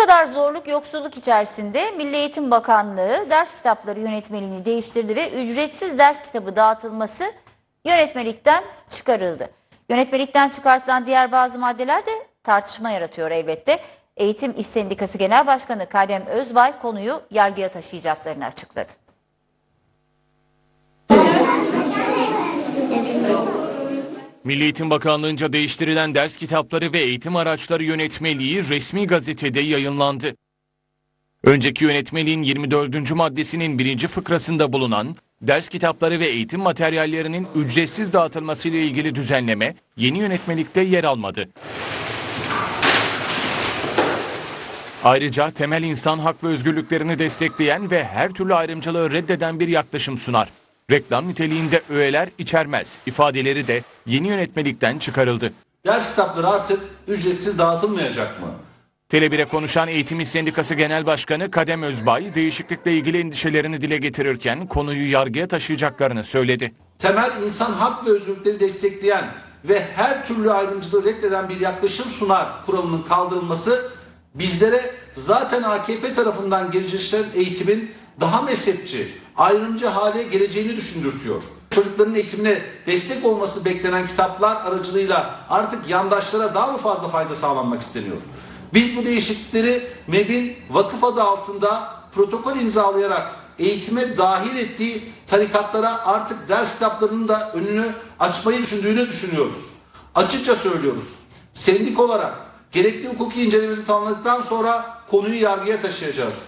kadar zorluk, yoksulluk içerisinde Milli Eğitim Bakanlığı ders kitapları yönetmeliğini değiştirdi ve ücretsiz ders kitabı dağıtılması yönetmelikten çıkarıldı. Yönetmelikten çıkartılan diğer bazı maddeler de tartışma yaratıyor elbette. Eğitim İş Genel Başkanı Kadem Özbay konuyu yargıya taşıyacaklarını açıkladı. Milli Eğitim Bakanlığı'nca değiştirilen ders kitapları ve eğitim araçları yönetmeliği resmi gazetede yayınlandı. Önceki yönetmeliğin 24. maddesinin birinci fıkrasında bulunan ders kitapları ve eğitim materyallerinin ücretsiz dağıtılmasıyla ilgili düzenleme yeni yönetmelikte yer almadı. Ayrıca temel insan hak ve özgürlüklerini destekleyen ve her türlü ayrımcılığı reddeden bir yaklaşım sunar. Reklam niteliğinde öğeler içermez ifadeleri de yeni yönetmelikten çıkarıldı. Ders kitapları artık ücretsiz dağıtılmayacak mı? Tele1'e konuşan Eğitim İş Sendikası Genel Başkanı Kadem Özbay, değişiklikle ilgili endişelerini dile getirirken konuyu yargıya taşıyacaklarını söyledi. Temel insan hak ve özgürlükleri destekleyen ve her türlü ayrımcılığı reddeden bir yaklaşım sunar kuralının kaldırılması bizlere zaten AKP tarafından geliştirilen eğitimin daha mezhepçi, ayrımcı hale geleceğini düşündürtüyor. Çocukların eğitimine destek olması beklenen kitaplar aracılığıyla artık yandaşlara daha mı fazla fayda sağlanmak isteniyor? Biz bu değişiklikleri MEB'in vakıf adı altında protokol imzalayarak eğitime dahil ettiği tarikatlara artık ders kitaplarının da önünü açmayı düşündüğünü düşünüyoruz. Açıkça söylüyoruz. Sendik olarak gerekli hukuki incelememizi tamamladıktan sonra konuyu yargıya taşıyacağız.